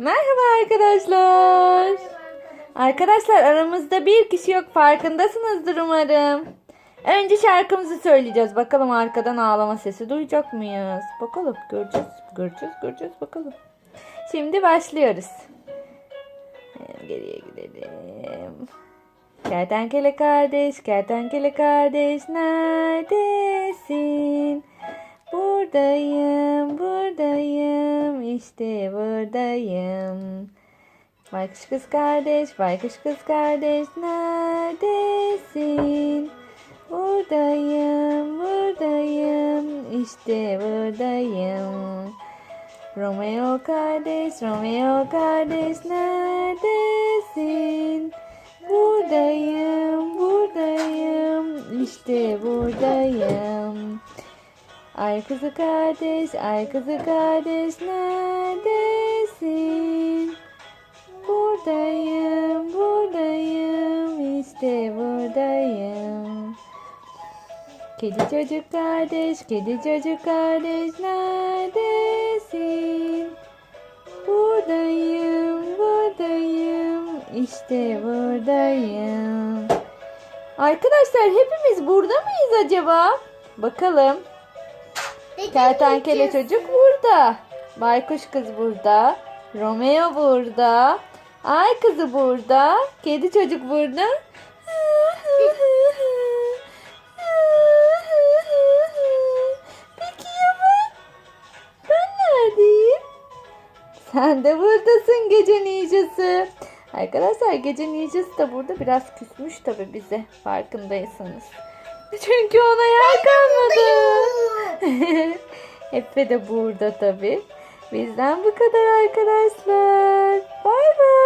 Merhaba arkadaşlar. Arkadaşlar aramızda bir kişi yok farkındasınızdır umarım. Önce şarkımızı söyleyeceğiz. Bakalım arkadan ağlama sesi duyacak mıyız? Bakalım göreceğiz. Göreceğiz göreceğiz bakalım. Şimdi başlıyoruz. Geriye gidelim. Kertenkele kardeş, kertenkele kardeş neredesin? Buradayım, buradayım, işte buradayım. Baykuş kız kardeş, baykuş kız kardeş neredesin? Buradayım, buradayım, işte buradayım. Romeo kardeş, Romeo kardeş neredesin? Buradayım, buradayım, işte buradayım. Ay kızı kardeş, ay kızı kardeş neredesin? Buradayım, buradayım, işte buradayım. Kedi çocuk kardeş, kedi çocuk kardeş neredesin? Buradayım, buradayım, işte buradayım. Arkadaşlar hepimiz burada mıyız acaba? Bakalım. Kertenkele çocuk burada. Baykuş kız burada. Romeo burada. Ay kızı burada. Kedi çocuk burada. Peki ya ben? Ben neredeyim? Sen de buradasın gece ninjası. Arkadaşlar gece ninjası da burada biraz küsmüş tabi bize farkındaysanız. Çünkü ona yer kalmadı. Efe de burada tabi. Bizden bu kadar arkadaşlar. Bay bay.